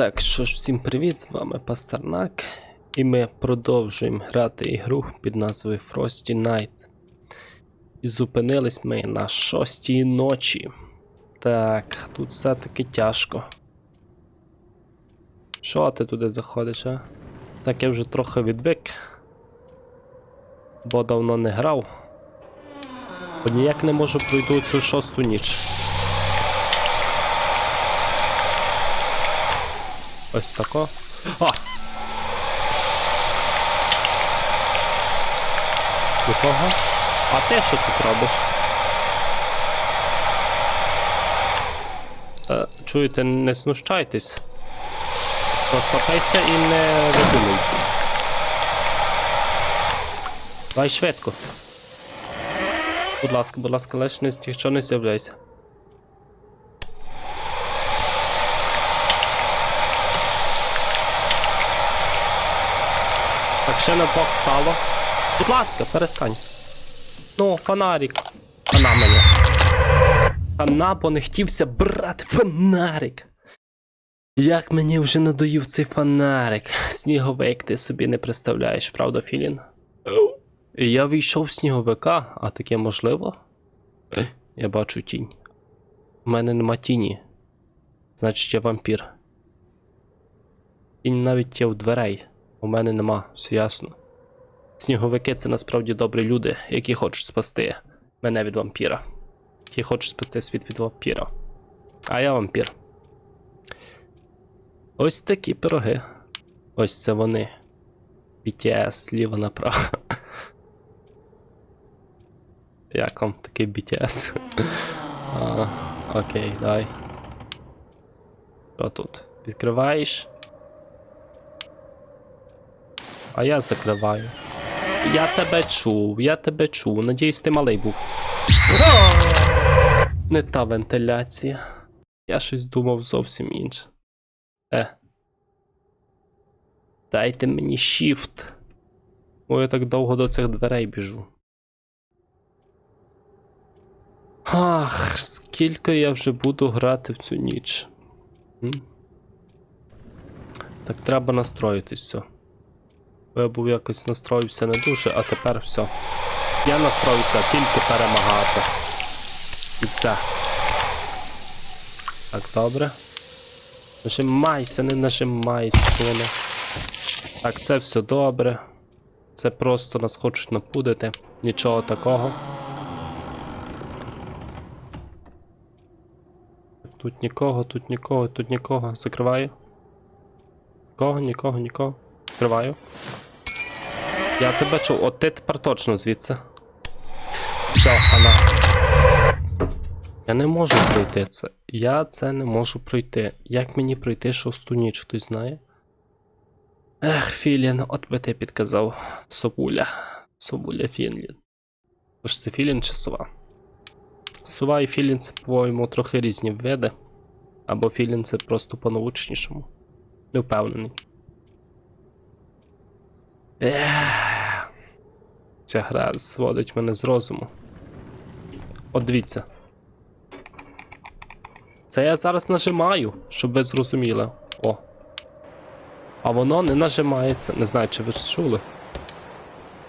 Так, що ж, всім привіт, з вами Пастернак. І ми продовжуємо грати ігру під назвою Frosty Night. І зупинились ми на шостій ночі. Так, тут все-таки тяжко. Що ти туди заходиш, а? Так, я вже трохи відвик. Бо давно не грав. Бо ніяк не можу пройти цю шосту ніч. Ось тако. А! Нікого? А ти що тут робиш? Е, чуєте, не знущайтесь. Просто і не видумуйте. Давай швидко. Будь ласка, будь ласка, лиш не, не з'являйся. Ще на бок стало. Будь ласка, перестань. Ну, фонарик. Хана мене. Хана, бо не хотівся брати фонарик. Як мені вже надоїв цей фонарик. Сніговик ти собі не представляєш, правда, Філін? Я вийшов з сніговика, а таке можливо? Я бачу тінь. У мене нема тіні. Значить, я вампір. Тінь навіть є у дверей. У мене нема, все ясно. Сніговики це насправді добрі люди, які хочуть спасти мене від вампіра. Які хочуть спасти світ від вампіра. А я вампір. Ось такі пироги. Ось це вони. BTS зліва направо. Як вам такий BTS? а, окей, давай. Що тут? Відкриваєш? А я закриваю. Я тебе чув, я тебе чув. Надіюсь, ти малий був. Не та вентиляція. Я щось думав зовсім інше. Е. Дайте мені shift. Бо я так довго до цих дверей біжу. Ах, скільки я вже буду грати в цю ніч. М? Так треба настроїтись все. Я був якось настроївся не дуже, а тепер все. Я настроївся тільки перемагати. І все. Так, добре. Нажимайся, не нажимається, воно. Так, це все добре. Це просто нас хочуть напудити. Нічого такого. Тут нікого, тут нікого, тут нікого. Закриваю. Нікого, нікого, нікого. Закриваю. Я тебе чув, от ти тепер точно звідси. Все, хана. Я не можу пройти це. Я це не можу пройти. Як мені пройти шосту ніч, хтось знає? Ех, Філін, от би ти підказав. Собуля. Собуля Фінлін. Тож це Філін чи сова? Сова і Філін це, по-моєму, трохи різні види. Або Філін це просто по-научнішому. Не впевнений. Ех. Ця гра зводить мене з розуму. От дивіться. Це я зараз нажимаю, щоб ви зрозуміли. О. А воно не нажимається. Не знаю, чи ви чули.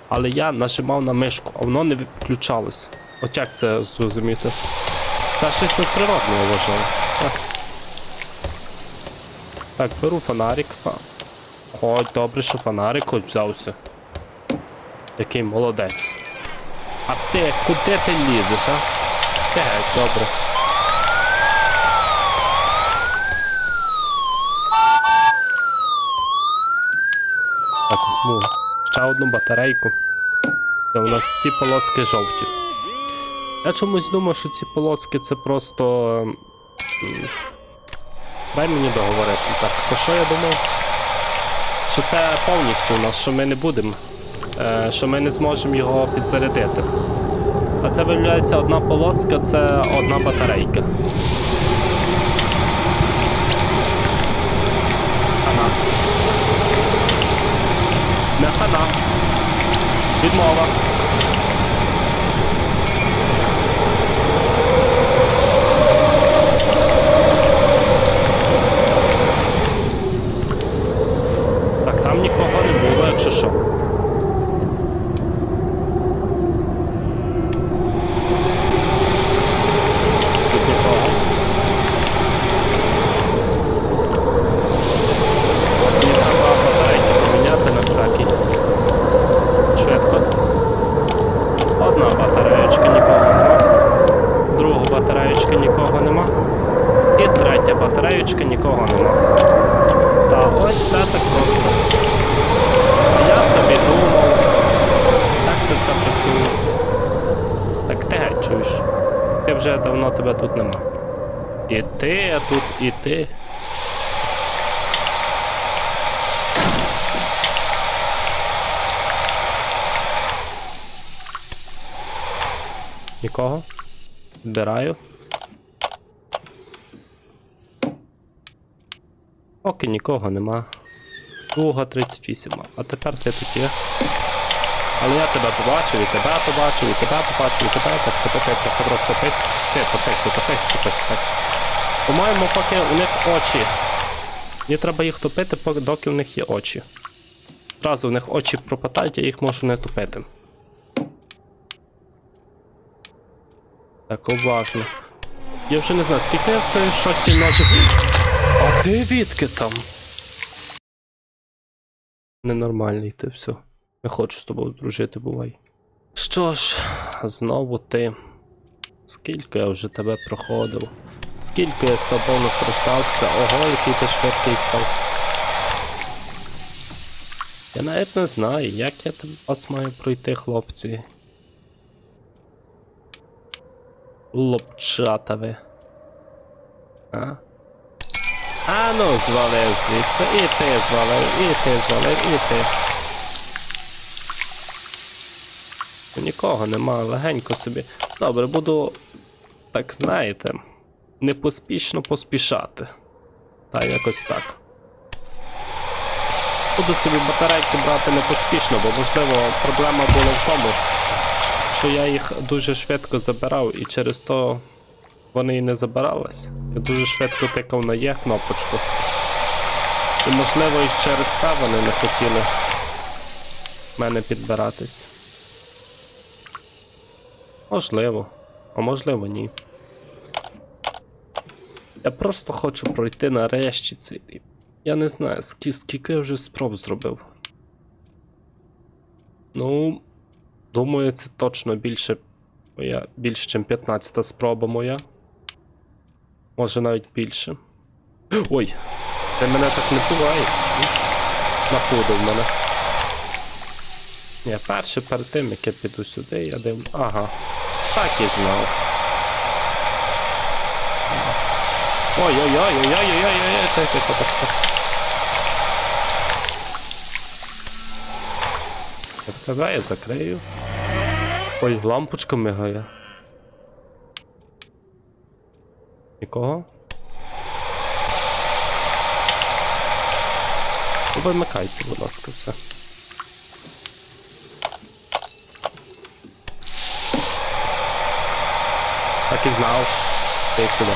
Але я нажимав на мишку, а воно не включалось. От як це зрозуміти? Це щось надприродне, я вважаю. Все. Так, беру фонарик. Хоч добре, що фонарик хоч взявся. Який молодець. А ти куди ти лізеш, а? Ти добре. Так, візьму ще одну батарейку. Це у нас всі полоски жовті. Я чомусь думав, що ці полоски це просто. Дай мені договорити. Так, то що я думав? Що це повністю у нас, що ми не будемо. Е, що ми не зможемо його підзарядити. А це виявляється одна полоска, це одна батарейка. Хана. Не хана. Відмова. нікого нема. Та ось все так просто. А я собі думав. Так це все працює. Так ти геть чуєш. Ти вже давно тебе тут нема. І ти, а тут, і ти. Нікого? Збираю. Поки нікого нема. Друга 38. А тепер ти тут є. Але я тебе побачив, і тебе побачив, і тебе побачив, і тебе, так тебе трохи просто пис. Ти топись, топись, топись, так. По-моєму, поки у них очі. Мені треба їх топити, доки в них є очі. Зразу в них очі пропадають, я їх можу не топити. Так, уважно. Я вже не знаю, скільки я в цій шостій ночі. А ти відки там? Ненормальний ти все. Не хочу з тобою дружити, бувай. Що ж, знову ти. Скільки я вже тебе проходив? Скільки я з тобою настраждався? Ого, який ти швидкий став. Я навіть не знаю, як я вас маю пройти, хлопці. Лопчата ви. А? А ну, звалив звідси, і ти звалив, і ти звалив, і ти. Ну, Нікого нема, легенько собі. Добре, буду, так знаєте, не поспішно поспішати. Та якось так. Буду собі батарейки брати не поспішно, бо можливо проблема була в тому, що я їх дуже швидко забирав і через то вони і не забирались. Я дуже швидко тикав на Є кнопочку. І можливо і через це вони не хотіли мене підбиратись. Можливо, а можливо ні. Я просто хочу пройти нарешті цей. Я не знаю, скільки я вже спроб зробив. Ну, думаю, це точно більше моя, більше, ніж 15 спроба моя. Може навіть більше. Ой! Ти мене так не буває. Напудив мене. Ні, перше перед тим, як я піду сюди, я дивлю. Ага. Так і знав. Ой-ой-ой-ой-ой-ой-ой-ой, так, так. Так, це да, я закрию. Ой, лампочка мигає. Нікого? Ну, Вимикайся, будь ласка, все. Так і знав. Ти сюди.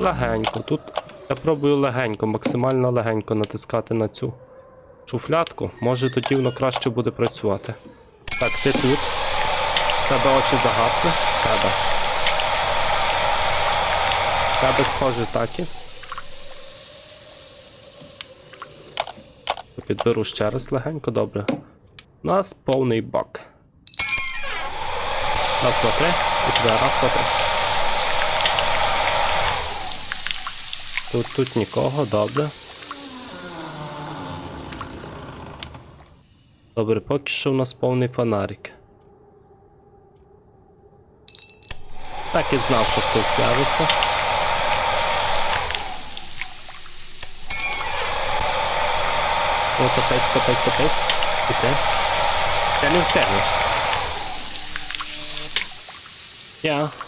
Легенько. Тут я пробую легенько, максимально легенько натискати на цю шуфлятку. Може тоді воно краще буде працювати. Так, ти тут. Тебе очі загасли. Тебе. Тебе схоже так і. Підберу ще раз легенько, добре. У нас повний бак. Раз, два, три. І туди, раз, два, три. Тут тут нікого, добре. Добре, поки що у нас повний фонарик. Так і знав, що хтось з'явиться. О, топись, топись, топись. І ти? Не встигнеш. Я.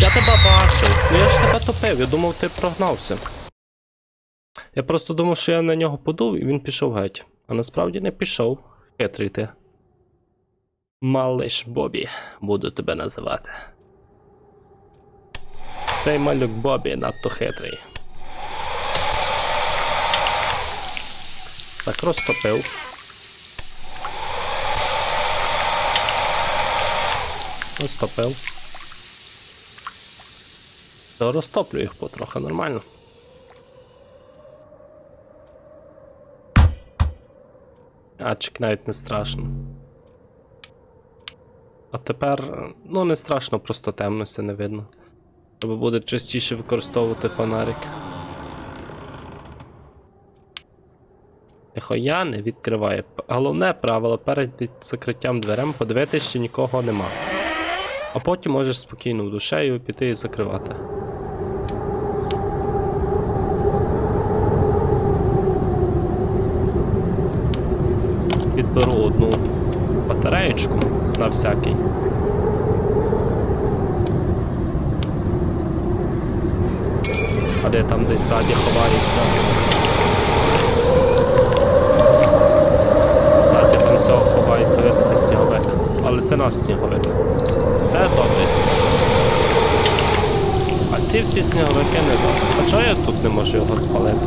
Я тебе бачив. Ну я ж тебе топив, я думав, ти прогнався. Я просто думав, що я на нього подув і він пішов геть. А насправді не пішов. Хитрий ти. Малиш Бобі, буду тебе називати. Цей малюк Бобі надто хитрий. Так, розтопив. Розтопив. То розтоплю їх потрохи нормально. Ачик навіть не страшно. А тепер, ну не страшно, просто темно все не видно. Треба буде частіше використовувати фонарик. Тихо, я не відкриваю. Головне правило перед закриттям дверем подивитися, чи нікого нема. А потім можеш спокійно в душею піти і закривати. Підберу одну батареєчку на всякий. А де там десь ззаді ховається? Ззаді там цього ховається видати сніговик. Але це наш сніговик. Це добрий сніговик. А ці всі сніговики не добрі. А чого я тут не можу його спалити?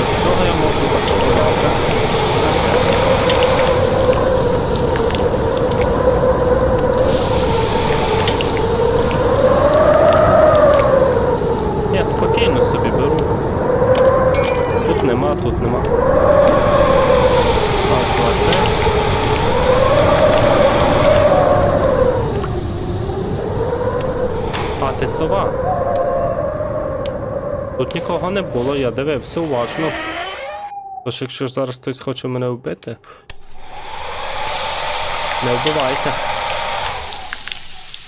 Ось цього я можу добре. Я спокійно собі беру. Тут нема, тут нема. Раз, два, три. А, ти сова. Тут нікого не було, я дивився уважно. Тож якщо зараз хтось хоче мене вбити. Не вбивайте.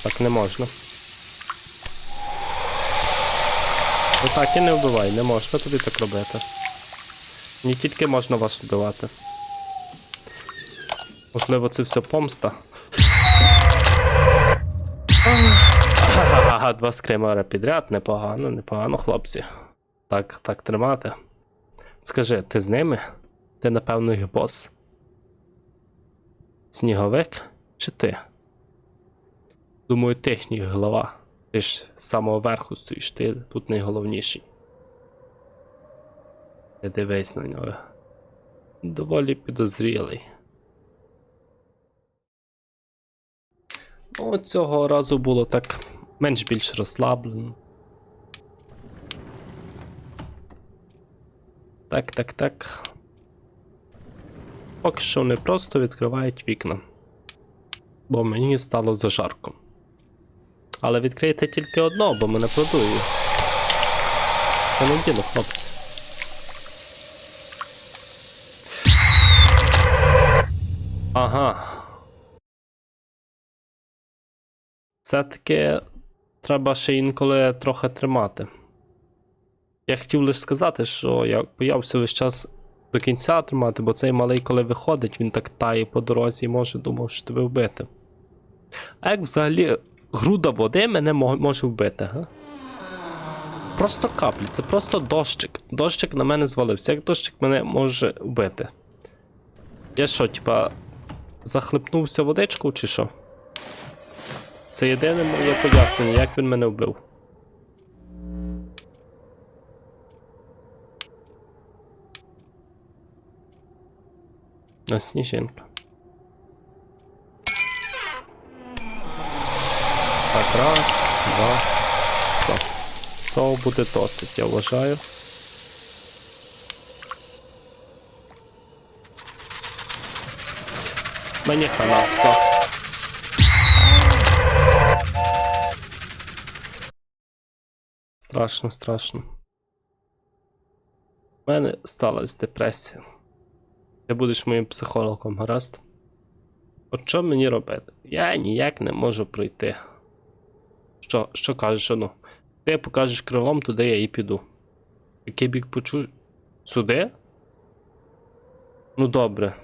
Так не можна. Отак і не вбивай, не можна тобі так робити. Не тільки можна вас вбивати. Можливо, це все помста. Ага, два скримера підряд, непогано, непогано, хлопці. Так, так тримати. Скажи, ти з ними? Ти, напевно, їх бос. Сніговик чи ти? Думаю, ти їх голова. Ти ж з самого верху стоїш, ти тут найголовніший. Не дивись на нього. Доволі підозрілий. Ну, цього разу було так менш більш розслаблено. Так, так, так. Поки що вони просто відкривають вікна. Бо мені стало зажарко. Але відкрийте тільки одно, бо мене продує. Це не діло, хлопці. Ага. Все-таки треба ще інколи трохи тримати. Я хотів лише сказати, що я боявся весь час до кінця тримати, бо цей малий, коли виходить, він так тає по дорозі і може думав, що тебе вбити. А як взагалі груда води мене може вбити, га? Просто каплі, це просто дощик. Дощик на мене звалився. Як дощик мене може вбити? Я що, типа, захлипнувся водичку чи що? Це єдине моє пояснення, як він мене вбив. Ось сніжинка. Так, раз, два. Все. Цього буде досить, я вважаю. Мені хана, все. Страшно, страшно. У мене сталася депресія. Ти будеш моїм психологом, гаразд? От що мені робити? Я ніяк не можу пройти. Що, що кажеш, ну? Ти покажеш крилом, туди я і піду. Який бік почу. Сюди? Ну добре.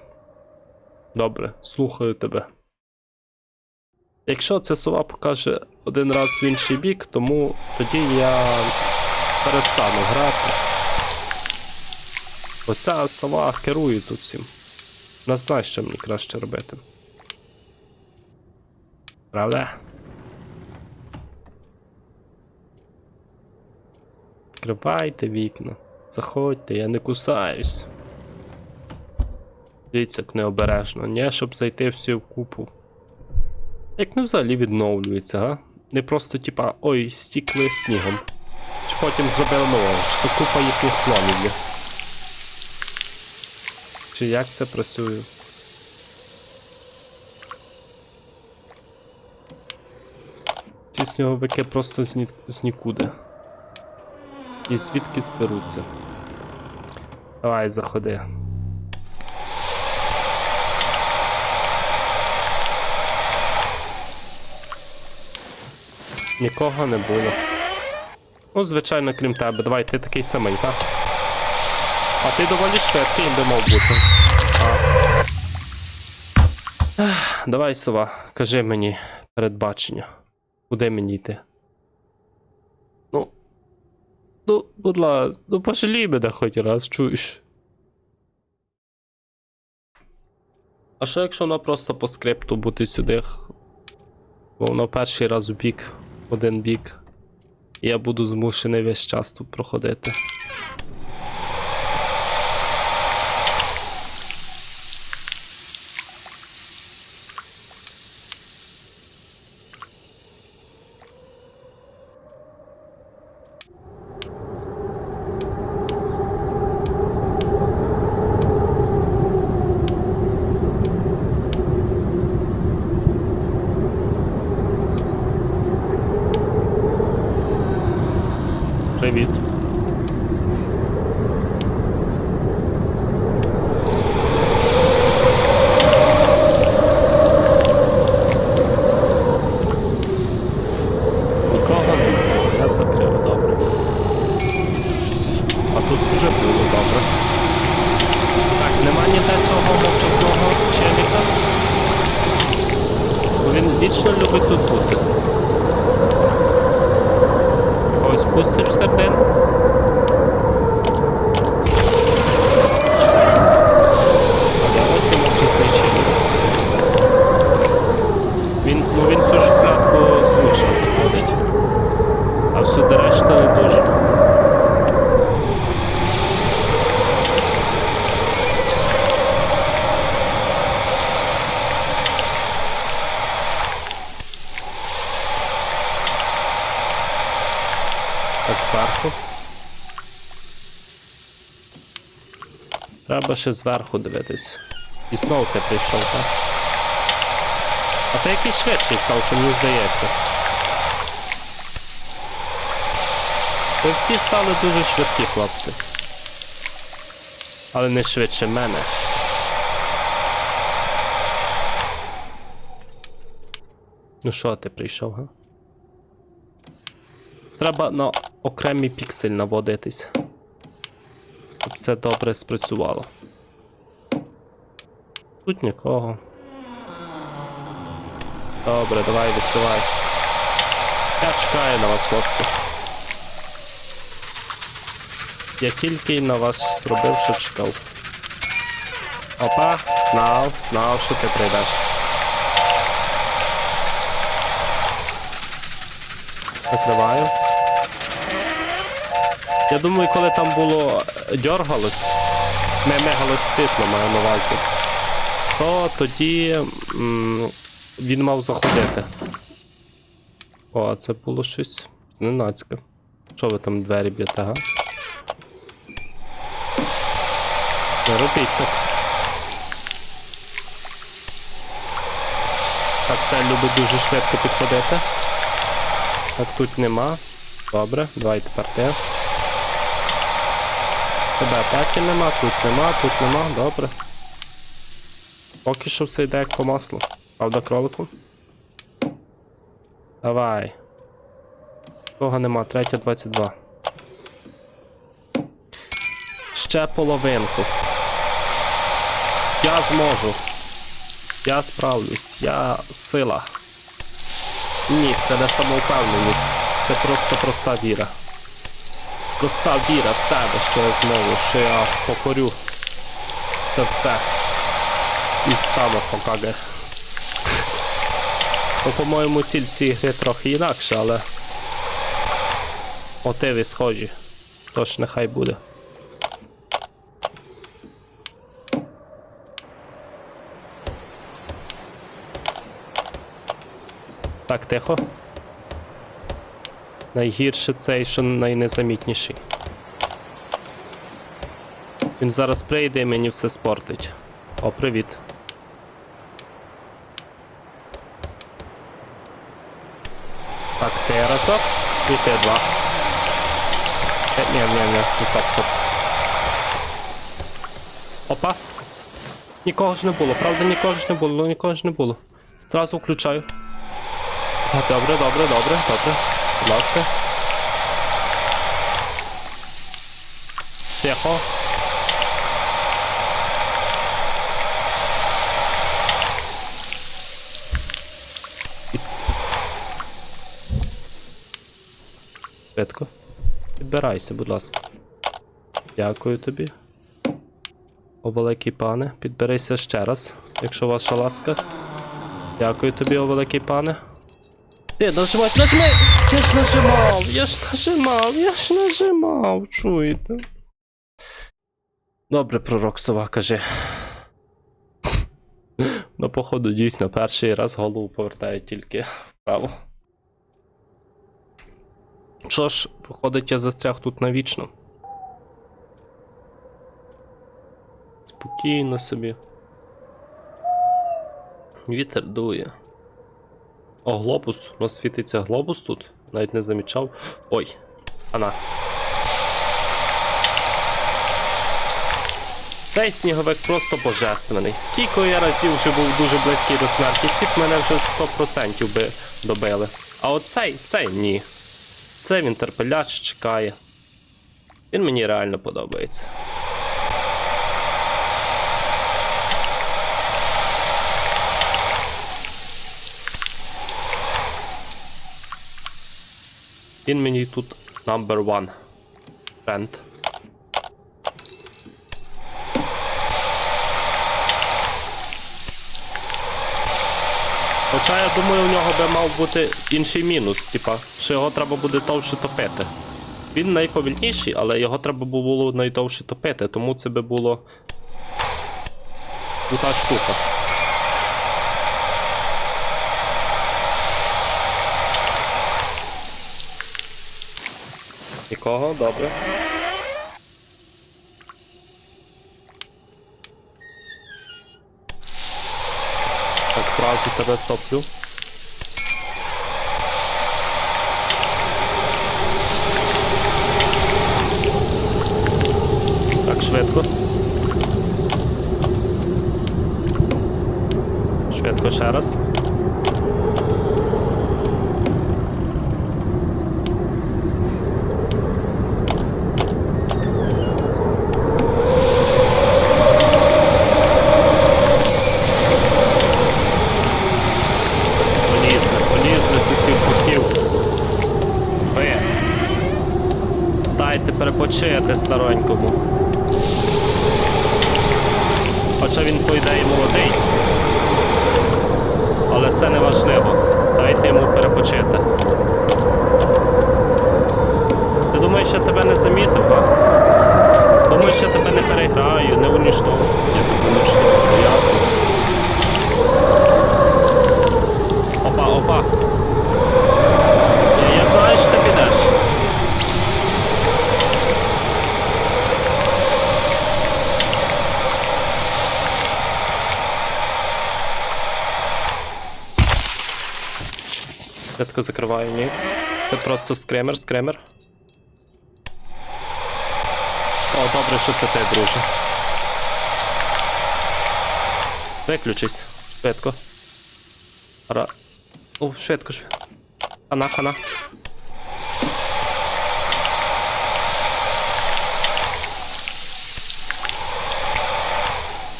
Добре, слухаю тебе. Якщо ця сова покаже один раз в інший бік, тому тоді я перестану грати. Оця сова керує тут всім. Вона знає, що мені краще робити. Правда? Відкривайте вікна. Заходьте, я не кусаюсь. Дивіться, як необережно, ні, щоб зайти всі в купу. Як не взагалі відновлюється, га? Не просто типа ой, стікли снігом. Чи потім зробили нового, що купа їхніх клонів є. Чи як це працює? Ці сніговики просто з, ні... з нікуди. І звідки зберуться. Давай, заходи. Нікого не було. Ну, звичайно, крім тебе. Давай, ти такий самий, так? А ти доволі швидкий би мав бути. А. Давай, сова, кажи мені передбачення. Куди мені йти? Ну. Ну, будь ласка, ну пожалій мене хоч раз, чуєш. А що якщо воно просто по скрипту бути сюди? Бо воно перший раз у бік, один бік. І я буду змушений весь час тут проходити. Треба ще зверху дивитись. І знову ти прийшов, так? А ти якийсь швидший став, чи мені здається. Ви всі стали дуже швидкі, хлопці. Але не швидше мене. Ну що ти прийшов, га? Треба на окремий піксель наводитись. Щоб це добре спрацювало. Тут нікого. Добре, давай відкривай. Я чекаю на вас, хлопці. Я тільки на вас зробив, що чекав. Опа, знав, знав, що ти прийдеш. Закриваю. Я думаю, коли там було е, дьоргалось, не мегалось світло маю на увазі, то тоді м, він мав заходити. О, це було щось зненацьке. Що ви там двері б'єте, га? Не робіть так. Так, це любить дуже швидко підходити. Так, тут нема. Добре, давай тепер ти. Тебе атаки нема, тут нема, тут нема, добре. Поки що все йде як по маслу. Правда, кролику? Давай. Кого нема, третя 22. Ще половинку. Я зможу. Я справлюсь, я сила. Ні, це не самовпевненість, це просто проста віра. Проста віра в себе, що я зможу, що я покорю це все. І стану Хокаге. Ну, по-моєму, ціль цієї гри трохи інакша, але. Мотиви схожі. Тож нехай буде. Так, тихо. Найгірше цей, що найнезамітніший. Він зараз прийде і мені все спортить. О, привіт. Так, і ти два. Е, ні, ні, стоп, стоп. Опа. Нікого ж не було, правда, нікого ж не було, ну нікого ж не було. Зразу включаю. А, Добре, добре, добре, добре. Будь ласка. Тихо. Швидко. Підбирайся, будь ласка. Дякую тобі. О, великий пане, підберися ще раз, якщо ваша ласка. Дякую тобі, о великий пане. Ти нажимай, нажимай! Я ж нажимав, я ж нажимав, я ж нажимав, чуєте? Добре, пророк сова, кажи. Ну, походу, дійсно, перший раз голову повертаю тільки вправо. Що ж, виходить, я застряг тут навічно. Спокійно собі. Вітер дує. О, глобус. У нас світиться глобус тут. Навіть не замічав. Ой, ана. Цей сніговик просто божественний. Скільки я разів вже був дуже близький до смерті, ці мене вже 100% би добили. А оцей, цей ні. Це він терпеляч чекає. Він мені реально подобається. Він мені тут number one. Friend. Хоча я думаю, у нього би мав бути інший мінус, типа, що його треба буде довше топити. Він найповільніший, але його треба було найдовше топити, тому це би було. Крута штука. Нікого, добре. paklausiu tavęs top 2. Tak, Szwedko. Szwedko, szaras. Старенькому. Хоча він, по ідеї, молодий. Але це не важливо. Дайте йому перепочити. Ти думаєш, я тебе не замітив, а? Думаєш, я тебе не переграю, не унічтожу. Я тебе унічтожу, ясно. Опа, опа. Я, я знаю, що ти підеш. Закриваю, ні. Це просто скремер, скремер. О, добре, що це ти, друже. Виключись. Швидко. Ра. О, швидко, швидко. Хана, хана.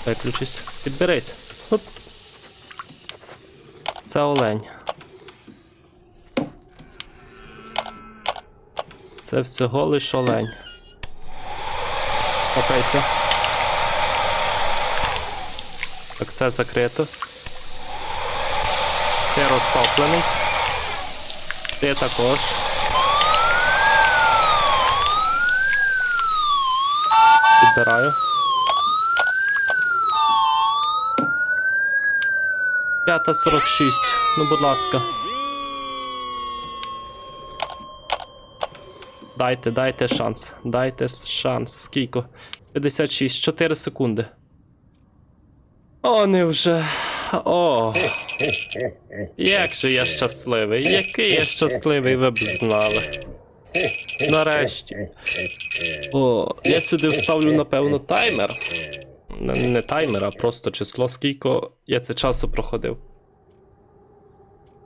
Виключись. Підберись. Оп. Це олень. Це всього лиш олень. Попейся. Так, це закрито. Ти розтоплений. Ти також. Підбираю. П'ята сорок шість. Ну, будь ласка. Дайте, дайте шанс. Дайте шанс. Скільки? 56, 4 секунди. О, не вже. О. Як же я щасливий. Який я щасливий, ви б знали. Нарешті. О, я сюди вставлю, напевно, таймер. Не, таймер, а просто число, скільки я це часу проходив.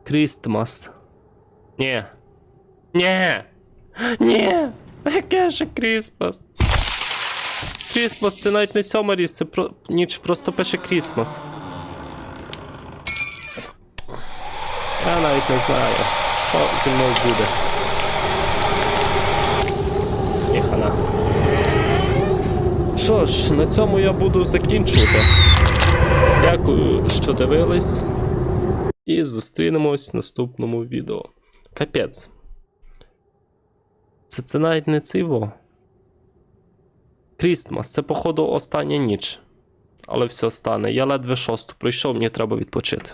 Крістмас. Ні. Ні. Ні. Яке ж Крістмас? Крістмас це навіть не сьома річ, це про... ніч просто пише Крістмас. Я навіть не знаю, що зі мною буде. Ніхана. Що ж, на цьому я буду закінчувати. Дякую, що дивились. І зустрінемось в наступному відео. Капець. Це, це навіть не циво. Крістмас, це, походу, остання ніч. Але все стане. Я ледве шосту прийшов, мені треба відпочити.